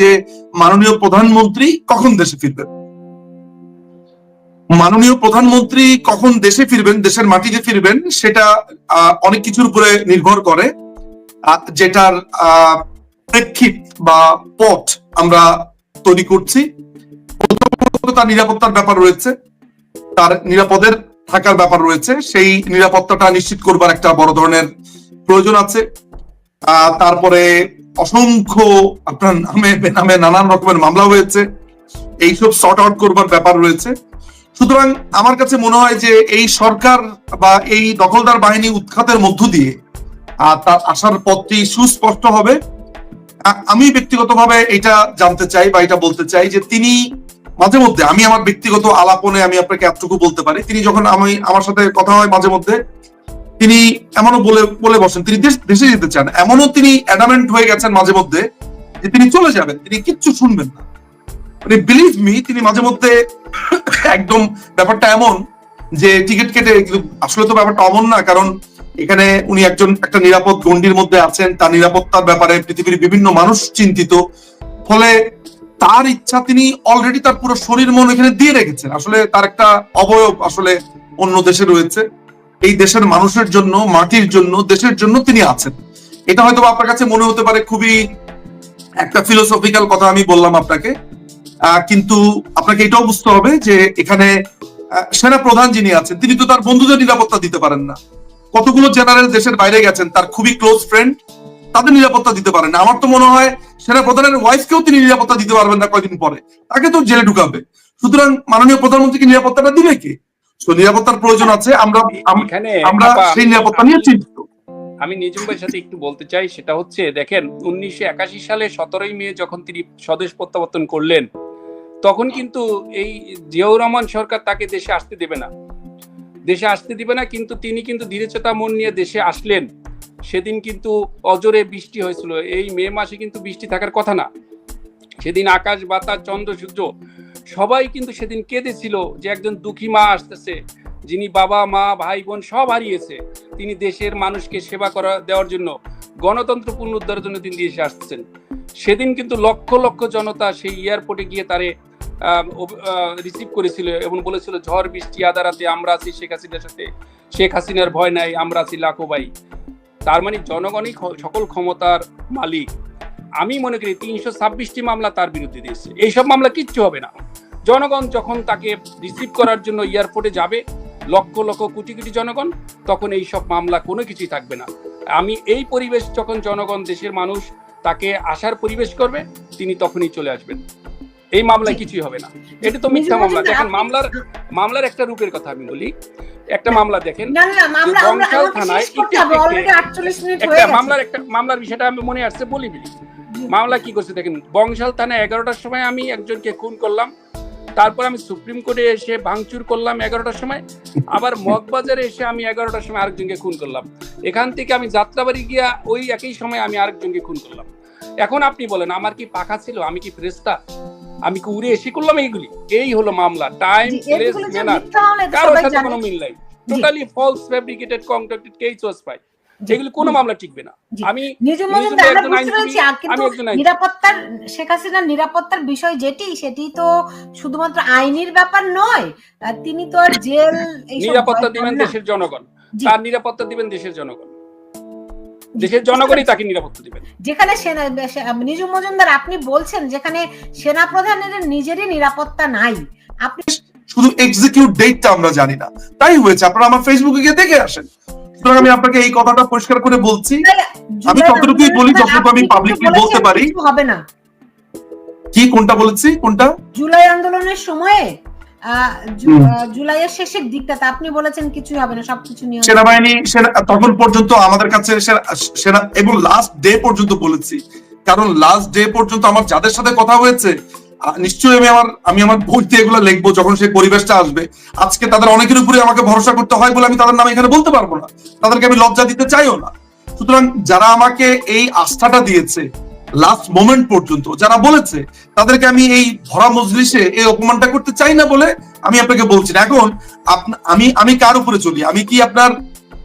যে মাননীয় প্রধানমন্ত্রী কখন দেশে ফিরবেন? মাননীয় প্রধানমন্ত্রী কখন দেশে ফিরবেন, দেশের মাটিতে ফিরবেন, সেটা অনেক কিছুর উপরে নির্ভর করে। যেটার প্রেক্ষিত বা পথ আমরা তৈরি করছি। তার নিরাপত্তার ব্যাপার রয়েছে। তার নিরাপদের থাকার ব্যাপার রয়েছে। সেই নিরাপত্তাটা নিশ্চিত করবার একটা বড় ধরনের প্রয়োজন আছে। তারপরে অসংখ্য আপনার নামে বেনামে নানান রকমের মামলা হয়েছে। এইসব সর্ট আউট করবার ব্যাপার রয়েছে। সুতরাং আমার কাছে মনে হয় যে এই সরকার বা এই দখলদার বাহিনী উৎখাতের মধ্য দিয়ে আর তার আসার পথটি সুস্পষ্ট হবে। আমি ব্যক্তিগতভাবে এটা জানতে চাই বা এটা বলতে চাই যে তিনি মাঝে মধ্যে, আমি আমার ব্যক্তিগত আলাপনে আমি আপনাকে এতটুকু বলতে পারি, তিনি যখন আমি, আমার সাথে কথা হয় মাঝে মধ্যে তিনি এমনও বলে বলে বসেন, তিনি দেশে যেতে চান। এমনও তিনি অ্যাডামেন্ট হয়ে গেছেন মাঝে মধ্যে যে তিনি চলে যাবেন, তিনি কিচ্ছু শুনবেন না। মানে বিলিভ মি তিনি মাঝে মধ্যে একদম ব্যাপারটা এমন যে টিকিট কেটে, কিন্তু আসলে তো ব্যাপারটা অমন না, কারণ এখানে উনি একজন, একটা নিরাপদ গণ্ডির মধ্যে আছেন, তার নিরাপত্তার ব্যাপারে পৃথিবীর বিভিন্ন মানুষ চিন্তিত। ফলে তার ইচ্ছা তিনি অলরেডি তার পুরো শরীর মন এখানে দিয়ে রেখেছেন। আসলে তার একটা অবয়ব আসলে অন্য দেশে রয়েছে। এই দেশের মানুষের জন্য, মাটির জন্য, দেশের জন্য তিনি আছেন। এটা হয়তো আপনার কাছে মনে হতে পারে খুবই একটা ফিলোসফিক্যাল কথা আমি বললাম আপনাকে। কিন্তু আপনাকে এটাও বুঝতে হবে যে এখানে সেনা প্রধান যিনি আছেন, তিনি তো তার বন্ধুদের নিরাপত্তা দিতে পারেন না। কতগুলো জেনারেল দেশের বাইরে গেছেন, তার খুবই ক্লোজ ফ্রেন্ড তাদের নিরাপত্তা দিতে পারেন না। আমার তো মনে হয় সেনা প্রধানের ওয়াইফকেও তিনি নিরাপত্তা দিতে পারবেন না কয়দিন পরে। তাকে তো জেলে ঢুকাবে। সুতরাং মাননীয় প্রধানমন্ত্রীকে নিরাপত্তাটা দিবে কে? তো নিরাপত্তার প্রয়োজন আছে আমরা আমরা সেই নিরাপত্তা নিয়ে চিন্তিত। আমি নিজুম ভাইয়ের সাথে একটু বলতে চাই সেটা হচ্ছে দেখেন উনিশশো একাশি সালে সতেরোই মে যখন তিনি স্বদেশ প্রত্যাবর্তন করলেন তখন কিন্তু এই জিয়াউর রহমান সরকার তাকে দেশে আসতে দেবে না। দেশে আসতে দিবে না কিন্তু তিনি কিন্তু ধীরেচেতা মন নিয়ে দেশে আসলেন। সেদিন কিন্তু অজরে বৃষ্টি হয়েছিল। এই মে মাসে কিন্তু বৃষ্টি থাকার কথা না। সেদিন আকাশ বাতাস চন্দ্র সূর্য সবাই কিন্তু সেদিন কেঁদেছিল যে একজন দুঃখী মা আসতেছে, যিনি বাবা, মা, ভাই, বোন সব হারিয়েছে। তিনি দেশের মানুষকে সেবা করা, দেওয়ার জন্য গণতন্ত্র পুনরুদ্ধারের জন্য তিনি দেশে আসছেন। সেদিন কিন্তু লক্ষ লক্ষ জনতা সেই এয়ারপোর্টে গিয়ে তারে রিসিভ করেছিল এবং বলেছিল, ঝড়, বৃষ্টি আদারাতে আমরা আছি, শেখ হাসিনার সাথে। শেখ হাসিনার ভয় নাই, আমরা আছি লাখো ভাই। তার মানে জনগণই সকল ক্ষমতার মালিক। আমি মনে করি তিনশো ছাব্বিশটি মামলা তার বিরুদ্ধে দিয়েছে। এইসব মামলা কিচ্ছু হবে না। জনগণ যখন তাকে রিসিভ করার জন্য এয়ারপোর্টে যাবে লক্ষ লক্ষ কোটি কোটি জনগণ তখন এই সব মামলা কোনো কিছুই থাকবে না। আমি এই পরিবেশ যখন জনগণ দেশের মানুষ তাকে আসার পরিবেশ করবে তিনি তখনই চলে আসবেন। এই মামলায় কিছুই হবে না। এটা তো মিথ্যা মামলা। দেখেন মামলার মামলার একটা রূপের কথা আমি বলি। একটা মামলা দেখেন বংশাল থানায় শেষ করতে একটু- হবে একটু- অলরেডি 48 মিনিট একটা মামলার একটা মামলার বিষয়টা আমি মনে আসছে বলি বলি। মামলা কি করছে দেখেন বংশাল থানায় এগারোটার সময় আমি একজনকে খুন করলাম তারপর আমি সুপ্রিম কোর্টে এসে ভাঙচুর করলাম এগারোটার সময় আবার মগবাজারে এসে আমি এগারোটার সময় আরেকজনকে খুন করলাম। এখান থেকে আমি যাত্রাবাড়ি গিয়া ওই একই সময় আমি আরেকজনকে খুন করলাম। এখন আপনি বলেন আমার কি পাখা ছিল? আমি কি ফ্রেস্তা? আমি কি উড়ে এসে করলাম এইগুলি? এই হলো মামলা। টাইম প্লেস এটা কারোর সাথে কোনো মিল নাই। Totally false fabricated contracted case was পাই জি, এগুলি কোনো মামলা টিকবে না। আমি। নিরাপত্তার শেখ হাসিনার নিরাপত্তার বিষয় যেটি সেটি তো শুধুমাত্র আইনের ব্যাপার নয় তিনি তো আর জেল নিরাপত্তা দিবেন দেশের জনগণ। তার নিরাপত্তা দিবেন দেশের জনগণ। দেশের জনগণই তাকে নিরাপত্তা দিবেন। যেখানে সেনা নিজুম মজুমদার আপনি বলছেন যেখানে সেনা প্রধানের নিজেরই নিরাপত্তা নাই। আপনি শুধু এক্সিকিউট ডেটটা আমরা জানি না। তাই হয়েছে আপনারা আমার ফেসবুকে গিয়ে দেখে আসেন। সুতরাং আমি আপনাকে এই কথাটা পরিষ্কার করে বলছি। আমি জুলাই ততটুকুই বলি যতটুকু আমি আপনি বলেছেন বলতে পারি। কিছু হবে না? কি কোনটা বলেছি কোনটা? জুলাই আন্দোলনের সময়ে জুলাইয়ের শেষের দিকটাতে আপনি বলেছেন কিছুই হবে না সবকিছু নিয়ম সেনাবাহিনী তখন পর্যন্ত আমাদের কাছে সেনা- এবং লাস্ট ডে পর্যন্ত বলেছি। কারণ লাস্ট ডে পর্যন্ত আমার যাদের সাথে কথা হয়েছে নিশ্চয়ই আমি আমার আমি আমার বইতে এগুলো লিখব যখন সেই পরিবেশটা আসবে। আজকে তাদের অনেকের উপরে আমাকে ভরসা করতে হয় বলে আমি তাদের নাম এখানে বলতে পারব না। তাদেরকে আমি লজ্জা দিতে চাইও না। সুতরাং যারা আমাকে এই আস্থাটা দিয়েছে লাস্ট মোমেন্ট পর্যন্ত, যারা বলেছে, তাদেরকে আমি এই ভরা মজলিসে এই অপমানটা করতে চাই না বলে আমি আপনাকে বলছি না। এখন আমি আমি কার উপরে চলি? আমি কি আপনার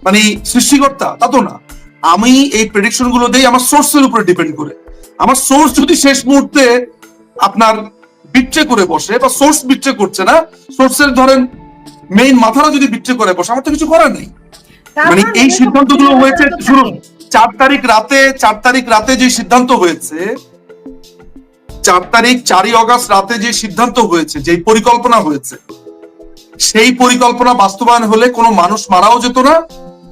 মানে সৃষ্টিকর্তা? তা তো না। আমি এই প্রেডিকশনগুলো দেই আমার সোর্সের উপরে ডিপেন্ড করে। আমার সোর্স যদি শেষ মুহূর্তে আপনার বিট্রে করে বসে বা সোর্স বিট্রে করছে না সোর্সের ধরেন মেইন মাথারা যদি বিট্রে করে বসে আমার তো কিছু করার নেই। মানে এই নিজস্ব সিদ্ধান্তগুলো হয়েছে শুনুন চার তারিখ রাতে চার তারিখ রাতে যে সিদ্ধান্ত হয়েছে চার তারিখ চারই অগস্ট রাতে যে সিদ্ধান্ত হয়েছে যে পরিকল্পনা হয়েছে সেই পরিকল্পনা বাস্তবায়ন হলে কোনো মানুষ মারাও যেত না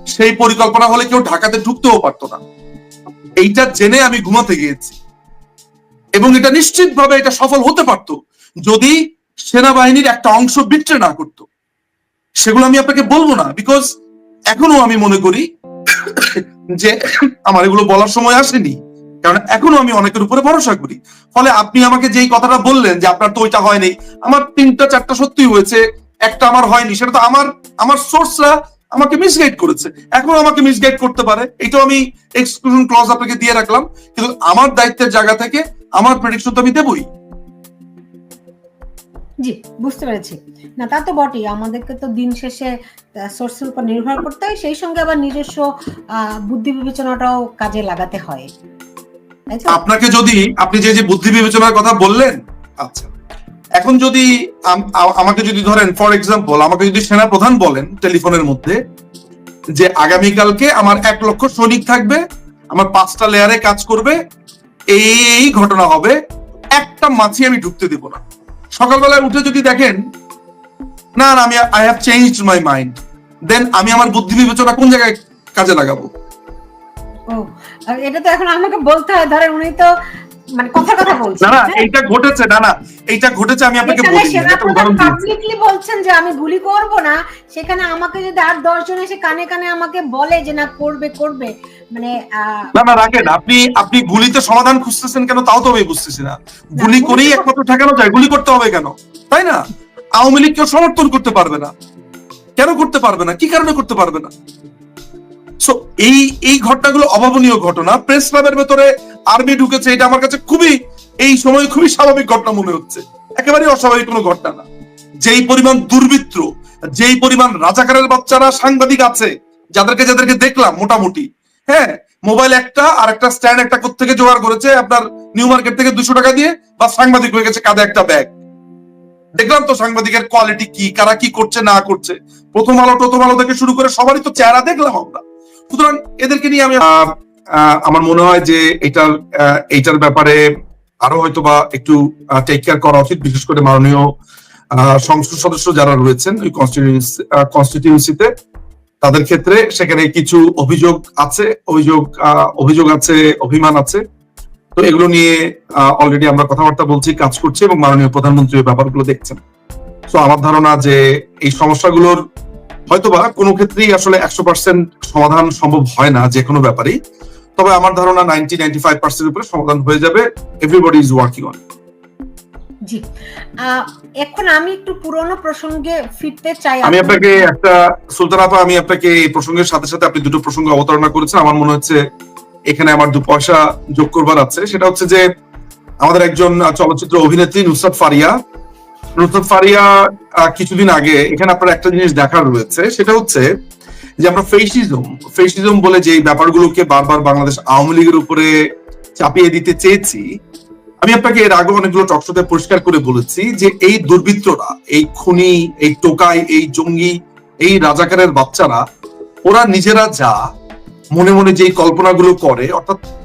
সেই পরিকল্পনা হলে কেউ ঢাকাতে ঢুকতেও পারতো না। এইটা জেনে আমি ঘুমাতে গিয়েছি। এবং এটা নিশ্চিতভাবে এটা সফল হতে পারতো যদি সেনাবাহিনীর একটা অংশ বিট্রে না করতো। সেগুলো আমি আপনাকে বলব না বিকজ এখনও আমি মনে করি যে আমার এগুলো বলার সময় আসেনি। কারণ এখনও আমি অনেকের উপরে ভরসা করি। ফলে আপনি আমাকে যেই কথাটা বললেন যে আপনার তো ওইটা হয়নি, আমার তিনটা চারটা সত্যি হয়েছে, একটা আমার হয়নি, সেটা তো আমার আমার সোর্সরা আমাকে মিসগাইড করেছে। এখন আমাকে মিসগাইড করতে পারে। এটাও আমি এক্সক্লুশন ক্লজ আপনাকে দিয়ে রাখলাম। কিন্তু আমার দায়িত্বের জায়গা থেকে আমার প্রেডিকশন তো আমি দেবই। জি বুঝতে পেরেছি। না তা তো বটেই। আমাদেরকে তো দিন শেষে সোর্সের উপর নির্ভর করতে হয়। সেই সঙ্গে আবার নিজস্ব বুদ্ধি বিবেচনাটাও কাজে লাগাতে হয়। আপনাকে যদি আপনি যে যে বুদ্ধি বিবেচনার কথা বললেন আচ্ছা। এখন যদি আমাকে যদি ধরেন ফর এক্সাম্পল আমাকে যদি সেনা প্রধান বলেন টেলিফোনের মধ্যে যে আগামীকালকে আমার এক লক্ষ সৈনিক থাকবে, আমার পাঁচটা লেয়ারে কাজ করবে, এই ঘটনা হবে, একটা মাছি আমি ঢুকতে দেব না। সকালবেলায় উঠে যদি দেখেন, না না, আমি I have change my mind then আমি আমার বুদ্ধি বিবেচনা কোন জায়গায় কাজে লাগাবো? এটা তো এখন আমাকে বলতে হয়, ধরেন উনি তো মানে কথা না না? এইটা ঘটেছে না না এইটা ঘটেছে আমি আপনাকে এখানে বলি একটা উদাহরণ দিয়েছি। পাবলিকলি বলছেন যে আমি গুলি করব না সেখানে আমাকে যদি আর দশ জন এসে কানে কানে আমাকে বলে যে না করবে করবে মানে না না রাখেন আপনি আপনি গুলিতে সমাধান খুঁজতেছেন কেন তাও তো আমি বুঝতেছি না। গুলি করেই একমাত্র ঠেকানো যায় গুলি করতে হবে কেন? তাই না? আওয়ামী লীগ কেউ সমর্থন করতে পারবে না। কেন করতে পারবে না? কি কারণে করতে পারবে না? সো এই এই ঘটনাগুলো অভাবনীয় ঘটনা। প্রেস ক্লাবের ভেতরে আর্মি ঢুকেছে, এটা আমার কাছে খুবই, এই সময় খুবই স্বাভাবিক ঘটনা মনে হচ্ছে। একেবারে অস্বাভাবিক কোনো ঘটনা না। যেই পরিমাণ দুর্বৃত্ত, যেই পরিমাণ রাজাকারের বাচ্চারা সাংবাদিক আছে, যাদেরকে যাদেরকে দেখলাম মোটামুটি হ্যাঁ মোবাইল একটা আর একটা স্ট্যান্ড একটা থেকে জোগাড় করেছে আপনার নিউ মার্কেট থেকে দুশো টাকা দিয়ে, বা সাংবাদিক হয়ে গেছে কাঁধে একটা ব্যাগ। দেখলাম তো সাংবাদিকের কোয়ালিটি কি, কারা কি করছে, না করছে। প্রথম আলো প্রথম আলো থেকে শুরু করে সবারই তো চেহারা দেখলাম আমরা। সুতরাং এদেরকে নিয়ে আমি আমার মনে হয় যে এটার এইটার ব্যাপারে আরও হয়তো বা একটু টেক কেয়ার করা উচিত, বিশেষ করে মাননীয় সংসদ সদস্য যারা রয়েছেন ওই কনস্টিটিউন্সিতে তাদের ক্ষেত্রে সেখানে কিছু অভিযোগ আছে, অভিযোগ অভিযোগ আছে, অভিমান আছে। তো এগুলো নিয়ে অলরেডি আমরা কথাবার্তা বলছি, কাজ করছি এবং মাননীয় প্রধানমন্ত্রী ব্যাপারগুলো দেখছেন। তো আমার ধারণা যে এই সমস্যাগুলোর হয়তোবা কোনো ক্ষেত্রেই আসলে একশো পার্সেন্ট সমাধান সম্ভব হয় না, যে কোনো ব্যাপারেই। তবে আমার ধারণা নাইনটি নাইনটি ফাইভ পার্সেন্ট উপরে সমাধান হয়ে যাবে। এভরিবডি ইজ ওয়ার্কিং অন জি। এখন আমি একটু পুরনো প্রসঙ্গে ফিরতে চাই আমি আপনাকে একটা সুলতান আপা আমি আপনাকে এই প্রসঙ্গের সাথে সাথে আপনি দুটো প্রসঙ্গ অবতারণা করেছেন। আমার মনে হচ্ছে এখানে আমার দু পয়সা যোগ করবার আছে। সেটা হচ্ছে যে আমাদের একজন চলচ্চিত্র অভিনেত্রী নুসরাত ফারিয়া। নুসরাত ফারিয়া কিছুদিন আগে এখানে আপনার একটা জিনিস দেখার রয়েছে। সেটা হচ্ছে যে আমরা ফেসিজম ফেসিজম বলে যে ব্যাপারগুলোকে বারবার বাংলাদেশ আওয়ামী লীগের উপরে চাপিয়ে দিতে চেয়েছি, আমি আপনাকে এর আগে অনেকগুলো টকশোতে পরিষ্কার করে বলেছি যে এই দুর্বৃত্তরা, এই খুনি, এই টোকাই, এই জঙ্গি, এই রাজাকারের বাচ্চারা, ওরা নিজেরা যা মনে মনে যেই কল্পনাগুলো করে, অর্থাৎ